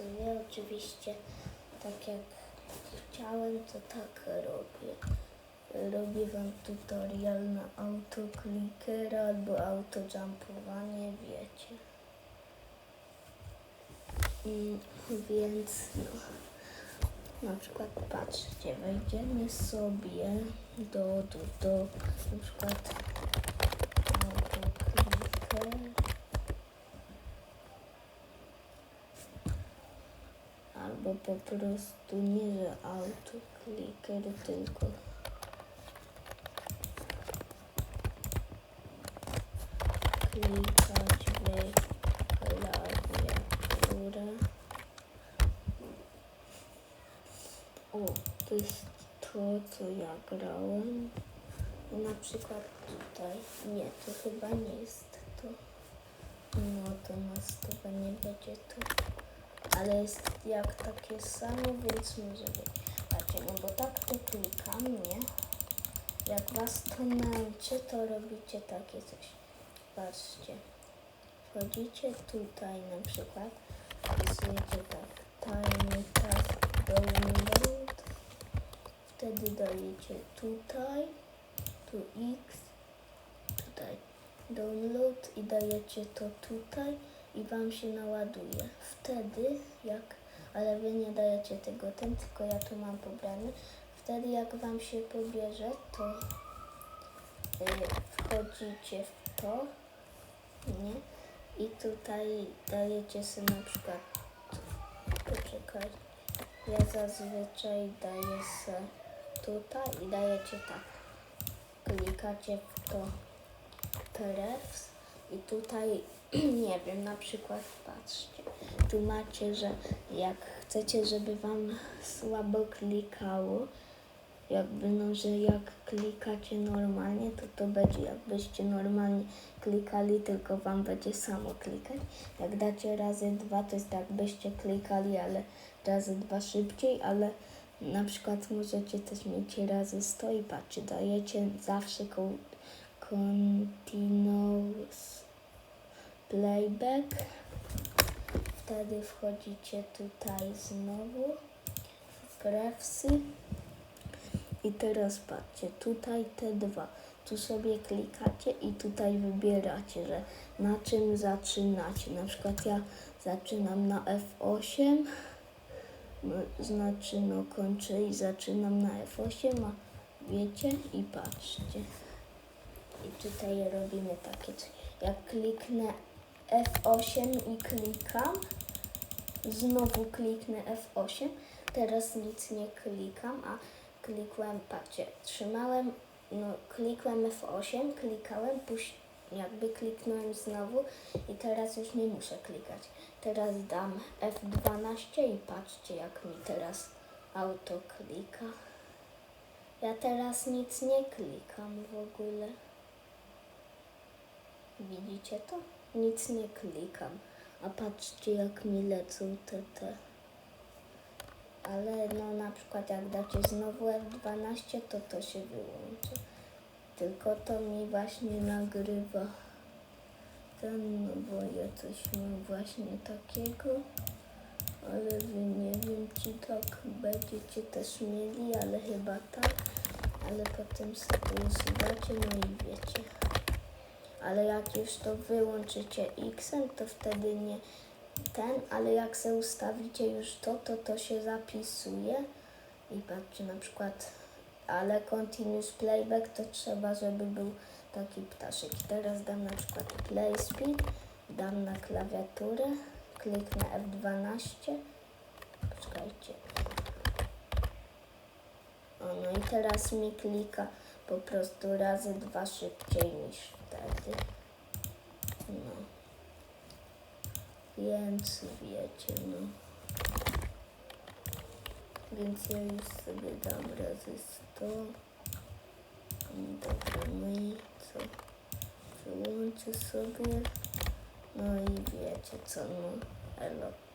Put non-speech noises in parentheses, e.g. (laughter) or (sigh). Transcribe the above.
edytuję. Oczywiście tak jak chciałem, to tak robię. Robię Wam tutorial na autokliker albo autojumpowanie, wiecie. Mm, Więc no, na przykład patrzcie, wejdziemy sobie do, do, do na przykład autokliker. Albo po prostu nie, że autokliker, tylko klikać klawiaturę. O, to jest to, co ja grałem. Na przykład tutaj. Nie, to chyba nie jest to. No to nas chyba nie będzie to. Ale jest jak takie samo, więc może być. Patrzcie, no bo tak to klikam, nie? Jak was to męczy, to robicie takie coś. Patrzcie. Wchodzicie tutaj na przykład. Wpisujecie tak. Tiny task download. Wtedy dajecie tutaj. Tu X. Tutaj download i dajecie to tutaj i wam się naładuje. Wtedy jak, ale wy nie dajecie tego ten, tylko ja tu mam pobrane. Wtedy jak wam się pobierze, to y, wchodzicie w to, nie? I tutaj dajecie sobie na przykład, poczekaj, ja zazwyczaj daję se tutaj i dajecie tak. Klikacie w to prefs i tutaj, (clears throat) nie wiem, na przykład patrzcie, tu macie, że jak chcecie, żeby wam słabo klikało, jakby no, że jak klikacie normalnie, to to będzie jakbyście normalnie klikali, tylko wam będzie samo klikać. Jak dacie razy dwa, to jest jakbyście klikali, ale razy dwa szybciej, ale na przykład możecie też mieć razy 100 i patrzcie, dajecie zawsze ko- continuous playback. Wtedy wchodzicie tutaj znowu w prefsy i teraz patrzcie, tutaj te dwa. Tu sobie klikacie i tutaj wybieracie, że na czym zaczynacie. Na przykład ja zaczynam na F8, no, znaczy no kończę i zaczynam na F8, a wiecie i patrzcie. I tutaj robimy takie. Jak kliknę F8 i klikam, znowu kliknę F8, teraz nic nie klikam, a klikłem, patrzcie, trzymałem, no klikłem F8, klikałem, puś, jakby kliknąłem znowu i teraz już nie muszę klikać. Teraz dam F12 i patrzcie jak mi teraz auto klika. Ja teraz nic nie klikam w ogóle. Widzicie to? Nic nie klikam. A patrzcie jak mi lecą te te. Ale no na przykład jak dacie znowu F12 to to się wyłączy. Tylko to mi właśnie nagrywa ten, no bo ja coś mam właśnie takiego. Ale wy nie wiem czy tak będziecie też mieli, ale chyba tak. Ale potem sobie usuwacie, no i wiecie. Ale jak już to wyłączycie X, to wtedy nie ten, ale jak se ustawicie już to, to to się zapisuje. I patrzcie na przykład, ale continuous playback to trzeba, żeby był taki ptaszek. I teraz dam na przykład play speed, dam na klawiaturę, kliknę F12. Poczekajcie. O, no i teraz mi klika po prostu razy dwa szybciej niż wtedy. No. Więc wiecie, no. Więc ja już sobie dam razy 100. Dobra, no i co? Wyłączę sobie. No i wiecie co, no. Elo.